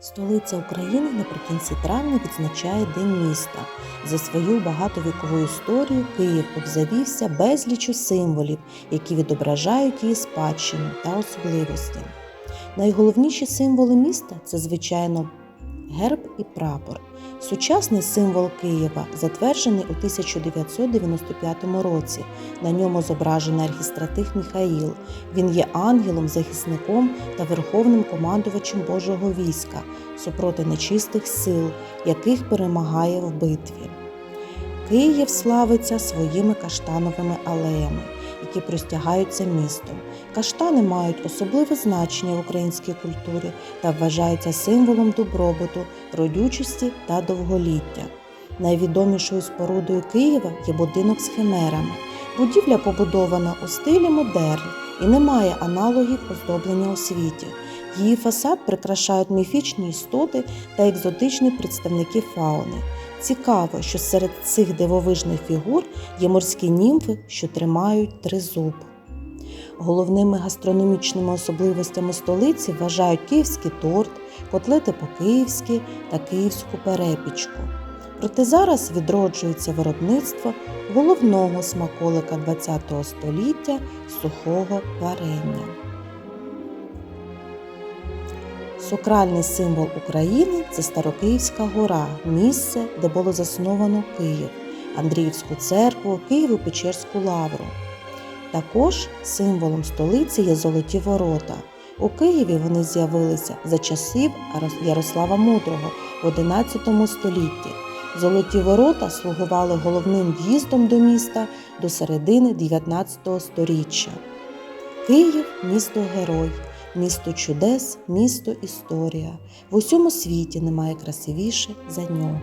Столиця України наприкінці травня відзначає День міста. За свою багатовікову історію Київ обзавівся безлічу символів, які відображають її спадщину та особливості. Найголовніші символи міста це, звичайно, герб і прапор. Сучасний символ Києва затверджений у 1995 році. На ньому зображений архістратих Міхаїл. Він є ангелом, захисником та верховним командувачем Божого війська супроти нечистих сил, яких перемагає в битві. Київ славиться своїми каштановими алеями, які простягаються містом. Каштани мають особливе значення в українській культурі та вважаються символом добробуту, родючості та довголіття. Найвідомішою спорудою Києва є будинок з химерами. Будівля побудована у стилі модерн і не має аналогів оздоблення у світі. Її фасад прикрашають міфічні істоти та екзотичні представники фауни. Цікаво, що серед цих дивовижних фігур є морські німфи, що тримають тризуб. Головними гастрономічними особливостями столиці вважають київський торт, котлети по-київськи та київську перепічку. Проте зараз відроджується виробництво головного смаколика ХХ століття сухого варення. Сакральний символ України це Старокиївська гора, місце, де було засновано Київ, Андріївську церкву, Києво-Печерську лавру. Також символом столиці є золоті ворота. У Києві вони з'явилися за часів Ярослава Мудрого в XI столітті. Золоті ворота слугували головним в'їздом до міста до середини 19 століття. Київ місто герой, місто чудес, місто історія. В усьому світі немає красивіше за нього.